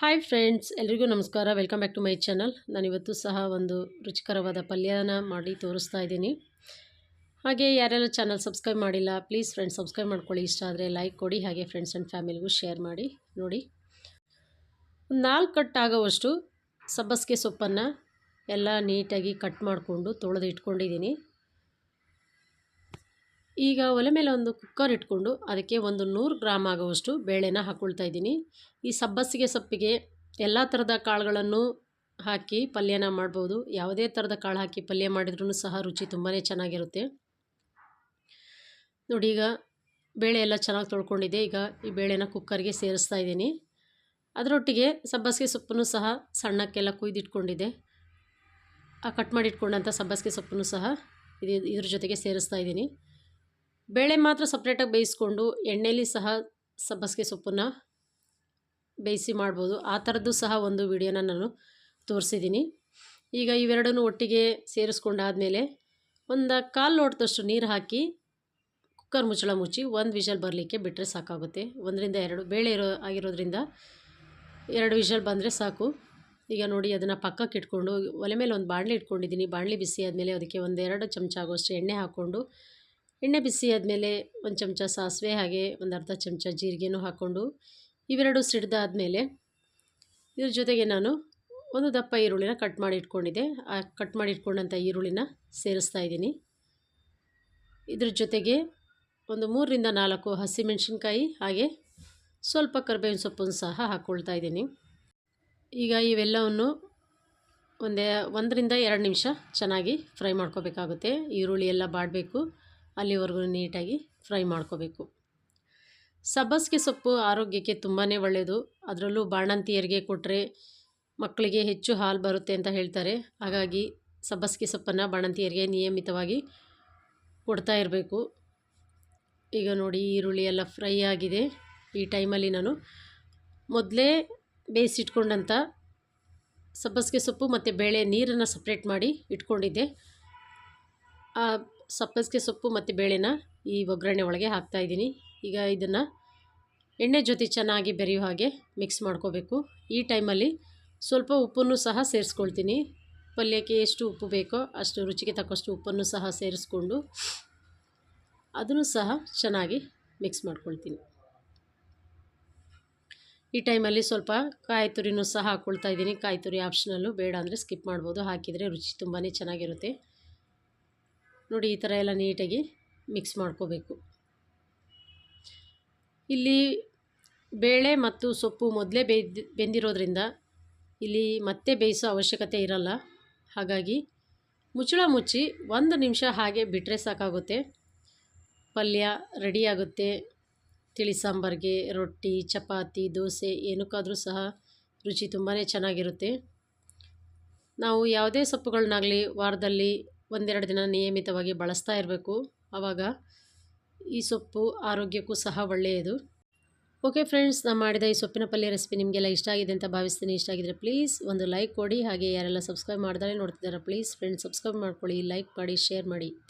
Hi friends ಎಲ್ರಿಗೂ ನಮಸ್ಕಾರ. Welcome back to my channel ನಾನಿವತ್ತು ಸಹ ಒಂದು ರುಚಿಕರವಾದ ಪಲ್ಯನ ಮಾಡಿ ತೋರಿಸ್ತಾ ಇದ್ದೀನಿ. ಹಾಗೆ ಯಾರೆಲ್ಲ ಚಾನಲ್ ಸಬ್ಸ್ಕ್ರೈಬ್ ಮಾಡಿಲ್ಲ ಪ್ಲೀಸ್ ಫ್ರೆಂಡ್ಸ್ ಸಬ್ಸ್ಕ್ರೈಬ್ ಮಾಡ್ಕೊಳ್ಳಿ. ಇಷ್ಟ ಆದರೆ ಲೈಕ್ ಕೊಡಿ, ಹಾಗೆ ಫ್ರೆಂಡ್ಸ್ ಆ್ಯಂಡ್ ಫ್ಯಾಮಿಲಿಗೂ ಶೇರ್ ಮಾಡಿ, ನೋಡಿ. ನಾಲ್ಕು ಕಟ್ ಆಗೋವಷ್ಟು ಸಬ್ಬಸಿಗೆ ಸೊಪ್ಪನ್ನು ಎಲ್ಲ ನೀಟಾಗಿ ಕಟ್ ಮಾಡಿಕೊಂಡು ತೊಳೆದು ಇಟ್ಕೊಂಡಿದ್ದೀನಿ. ಈಗ ಒಲೆ ಮೇಲೆ ಒಂದು ಕುಕ್ಕರ್ ಇಟ್ಕೊಂಡು ಅದಕ್ಕೆ ಒಂದು ನೂರು ಗ್ರಾಮ್ ಆಗುವಷ್ಟು ಬೇಳೆನ ಹಾಕ್ಕೊಳ್ತಾ ಇದ್ದೀನಿ. ಈ ಸಬ್ಬಸಿಗೆ ಸೊಪ್ಪಿಗೆ ಎಲ್ಲ ಥರದ ಕಾಳುಗಳನ್ನು ಹಾಕಿ ಪಲ್ಯನ ಮಾಡ್ಬೋದು. ಯಾವುದೇ ಥರದ ಕಾಳು ಹಾಕಿ ಪಲ್ಯ ಮಾಡಿದ್ರೂ ಸಹ ರುಚಿ ತುಂಬಾ ಚೆನ್ನಾಗಿರುತ್ತೆ. ನೋಡಿ, ಈಗ ಬೇಳೆ ಎಲ್ಲ ಚೆನ್ನಾಗಿ ತೊಳ್ಕೊಂಡಿದೆ. ಈಗ ಈ ಬೇಳೆನ ಕುಕ್ಕರ್ಗೆ ಸೇರಿಸ್ತಾ ಇದ್ದೀನಿ. ಅದರೊಟ್ಟಿಗೆ ಸಬ್ಬಸಿಗೆ ಸೊಪ್ಪನ್ನು ಸಹ ಸಣ್ಣಕ್ಕೆಲ್ಲ ಕುಯ್ದಿಟ್ಕೊಂಡಿದೆ. ಆ ಕಟ್ ಮಾಡಿಟ್ಕೊಂಡಂಥ ಸಬ್ಬಸಿಗೆ ಸೊಪ್ಪನ್ನು ಸಹ ಇದು ಇದ್ರ ಜೊತೆಗೆ ಸೇರಿಸ್ತಾ ಇದ್ದೀನಿ. ಬೇಳೆ ಮಾತ್ರ ಸಪ್ರೇಟಾಗಿ ಬೇಯಿಸ್ಕೊಂಡು ಎಣ್ಣೆಲಿ ಸಹ ಸಬ್ಬಸಿಗೆ ಸೊಪ್ಪನ್ನು ಬೇಯಿಸಿ ಮಾಡ್ಬೋದು. ಆ ಥರದ್ದು ಸಹ ಒಂದು ವಿಡಿಯೋನ ನಾನು ತೋರಿಸಿದ್ದೀನಿ. ಈಗ ಇವೆರಡನ್ನೂ ಒಟ್ಟಿಗೆ ಸೇರಿಸ್ಕೊಂಡಾದಮೇಲೆ ಒಂದು ಕಾಲು ಲೋಟದಷ್ಟು ನೀರು ಹಾಕಿ ಕುಕ್ಕರ್ ಮುಚ್ಚಳ ಮುಚ್ಚಿ ಒಂದು ವಿಷಲ್ ಬರಲಿಕ್ಕೆ ಬಿಟ್ಟರೆ ಸಾಕಾಗುತ್ತೆ. ಒಂದರಿಂದ ಎರಡು, ಬೇಳೆ ಇರೋ, ಆಗಿರೋದ್ರಿಂದ ಎರಡು ವಿಷಲ್ ಬಂದರೆ ಸಾಕು. ಈಗ ನೋಡಿ ಅದನ್ನು ಪಕ್ಕಕ್ಕೆ ಇಟ್ಕೊಂಡು ಒಲೆ ಮೇಲೆ ಒಂದು ಬಾಣಲಿ ಇಟ್ಕೊಂಡಿದ್ದೀನಿ ಬಾಣಲಿ ಬಿಸಿ ಆದಮೇಲೆ ಅದಕ್ಕೆ ಒಂದೆರಡು ಚಮಚ ಆಗೋಷ್ಟು ಎಣ್ಣೆ ಹಾಕ್ಕೊಂಡು ಎಣ್ಣೆ ಬಿಸಿ ಆದಮೇಲೆ ಒಂದು ಚಮಚ ಸಾಸಿವೆ, ಹಾಗೆ ಒಂದು ಅರ್ಧ ಚಮಚ ಜೀರಿಗೆನೂ ಹಾಕ್ಕೊಂಡು ಇವೆರಡು ಸಿಡ್ದಾದಮೇಲೆ ಇದ್ರ ಜೊತೆಗೆ ನಾನು ಒಂದು ದಪ್ಪ ಈರುಳ್ಳಿನ ಕಟ್ ಮಾಡಿ ಇಟ್ಕೊಂಡಿದ್ದೆ. ಆ ಕಟ್ ಮಾಡಿ ಇಟ್ಕೊಂಡಂಥ ಈರುಳ್ಳಿನ ಸೇರಿಸ್ತಾ ಇದ್ದೀನಿ. ಇದ್ರ ಜೊತೆಗೆ ಒಂದು ಮೂರರಿಂದ ನಾಲ್ಕು ಹಸಿಮೆಣಸಿನ್ಕಾಯಿ, ಹಾಗೆ ಸ್ವಲ್ಪ ಕರಿಬೇವಿನ ಸೊಪ್ಪನ್ನು ಸಹ ಹಾಕ್ಕೊಳ್ತಾ ಇದ್ದೀನಿ. ಈಗ ಇವೆಲ್ಲವನ್ನು ಒಂದೇ ಒಂದರಿಂದ ಎರಡು ನಿಮಿಷ ಚೆನ್ನಾಗಿ ಫ್ರೈ ಮಾಡ್ಕೋಬೇಕಾಗುತ್ತೆ. ಈರುಳ್ಳಿ ಎಲ್ಲ ಬಾಡಬೇಕು. ಅಲ್ಲಿವರೆಗೂ ನೀಟಾಗಿ ಫ್ರೈ ಮಾಡ್ಕೋಬೇಕು. ಸಬ್ಬಸಿಗೆ ಸೊಪ್ಪು ಆರೋಗ್ಯಕ್ಕೆ ತುಂಬಾ ಒಳ್ಳೆಯದು ಅದರಲ್ಲೂ ಬಾಣಂತಿಯರಿಗೆ ಕೊಟ್ಟರೆ ಮಕ್ಕಳಿಗೆ ಹೆಚ್ಚು ಹಾಲು ಬರುತ್ತೆ ಅಂತ ಹೇಳ್ತಾರೆ. ಹಾಗಾಗಿ ಸಬ್ಬಸಿಗೆ ಸೊಪ್ಪನ್ನು ಬಾಣಂತಿಯರಿಗೆ ನಿಯಮಿತವಾಗಿ ಕೊಡ್ತಾ ಇರಬೇಕು. ಈಗ ನೋಡಿ ಈರುಳ್ಳಿ ಎಲ್ಲ ಫ್ರೈ ಆಗಿದೆ. ಈ ಟೈಮಲ್ಲಿ ನಾನು ಮೊದಲೇ ಬೇಯಿಸಿಟ್ಕೊಂಡಂಥ ಸಬ್ಬಸಿಗೆ ಸೊಪ್ಪು ಮತ್ತು ಬೇಳೆ ನೀರನ್ನು ಸಪ್ರೇಟ್ ಮಾಡಿ ಇಟ್ಕೊಂಡಿದ್ದೆ. ಸಬ್ಬಸಿಗೆ ಸೊಪ್ಪು ಮತ್ತು ಬೇಳೆನ ಈ ಒಗ್ಗರಣೆ ಒಳಗೆ ಹಾಕ್ತಾಯಿದ್ದೀನಿ ಈಗ ಇದನ್ನು ಎಣ್ಣೆ ಜೊತೆ ಚೆನ್ನಾಗಿ ಬೆರೆಯೋ ಹಾಗೆ ಮಿಕ್ಸ್ ಮಾಡ್ಕೋಬೇಕು. ಈ ಟೈಮಲ್ಲಿ ಸ್ವಲ್ಪ ಉಪ್ಪನ್ನು ಸಹ ಸೇರಿಸ್ಕೊಳ್ತೀನಿ. ಪಲ್ಯಕ್ಕೆ ಎಷ್ಟು ಉಪ್ಪು ಬೇಕೋ ಅಷ್ಟು ರುಚಿಗೆ ತಕ್ಕಷ್ಟು ಉಪ್ಪನ್ನು ಸಹ ಸೇರಿಸ್ಕೊಂಡು ಅದನ್ನು ಸಹ ಚೆನ್ನಾಗಿ ಮಿಕ್ಸ್ ಮಾಡ್ಕೊಳ್ತೀನಿ. ಈ ಟೈಮಲ್ಲಿ ಸ್ವಲ್ಪ ಕಾಯಿ ತುರಿನೂ ಸಹ ಹಾಕ್ಕೊಳ್ತಾ ಇದ್ದೀನಿ. ಕಾಯಿ ತುರಿ ಆಪ್ಷನಲ್ಲು ಬೇಡ ಅಂದರೆ ಸ್ಕಿಪ್ ಮಾಡ್ಬೋದು. ಹಾಕಿದರೆ ರುಚಿ ತುಂಬಾ ಚೆನ್ನಾಗಿರುತ್ತೆ. ನೋಡಿ ಈ ಥರ ಎಲ್ಲ ನೀಟಾಗಿ ಮಿಕ್ಸ್ ಮಾಡ್ಕೋಬೇಕು. ಇಲ್ಲಿ ಬೇಳೆ ಮತ್ತು ಸೊಪ್ಪು ಮೊದಲೇ ಬೇಯ್ದು, ಬೆಂದಿರೋದ್ರಿಂದ ಇಲ್ಲಿ ಮತ್ತೆ ಬೇಯಿಸೋ ಅವಶ್ಯಕತೆ ಇರಲ್ಲ. ಹಾಗಾಗಿ ಮುಚ್ಚಳ ಮುಚ್ಚಿ ಒಂದು ನಿಮಿಷ ಹಾಗೆ ಬಿಟ್ಟರೆ ಸಾಕಾಗುತ್ತೆ. ಪಲ್ಯ ರೆಡಿಯಾಗುತ್ತೆ ತಿಳಿ ಸಾಂಬಾರಿಗೆ ರೊಟ್ಟಿ, ಚಪಾತಿ, ದೋಸೆ ಏನಕ್ಕಾದರೂ ಸಹ ರುಚಿ ತುಂಬಾ ಚೆನ್ನಾಗಿರುತ್ತೆ. ನಾವು ಯಾವುದೇ ಸೊಪ್ಪುಗಳನ್ನಾಗಲಿ ವಾರದಲ್ಲಿ ಒಂದೆರಡು ದಿನ ನಿಯಮಿತವಾಗಿ ಬಳಸ್ತಾ ಇರಬೇಕು. ಆವಾಗ ಈ ಸೊಪ್ಪು ಆರೋಗ್ಯಕ್ಕೂ ಸಹ ಒಳ್ಳೆಯದು. ಓಕೆ ಫ್ರೆಂಡ್ಸ್ ನಾನು ಮಾಡಿದ ಈ ಸೊಪ್ಪಿನ ಪಲ್ಯ ರೆಸಿಪಿ ನಿಮಗೆಲ್ಲ ಇಷ್ಟ ಆಗಿದೆ ಅಂತ ಭಾವಿಸ್ತೀನಿ. ಇಷ್ಟ ಆಗಿದ್ರೆ ಪ್ಲೀಸ್ ಒಂದು ಲೈಕ್ ಕೊಡಿ. ಹಾಗೆ ಯಾರೆಲ್ಲ ಸಬ್ಸ್ಕ್ರೈಬ್ ಮಾಡಿದರೆ ನೋಡ್ತಿದ್ದಾರೆ ಪ್ಲೀಸ್ ಫ್ರೆಂಡ್ಸ್ ಸಬ್ಸ್ಕ್ರೈಬ್ ಮಾಡ್ಕೊಳ್ಳಿ ಲೈಕ್ ಮಾಡಿ ಶೇರ್ ಮಾಡಿ. ಥ್ಯಾಂಕ್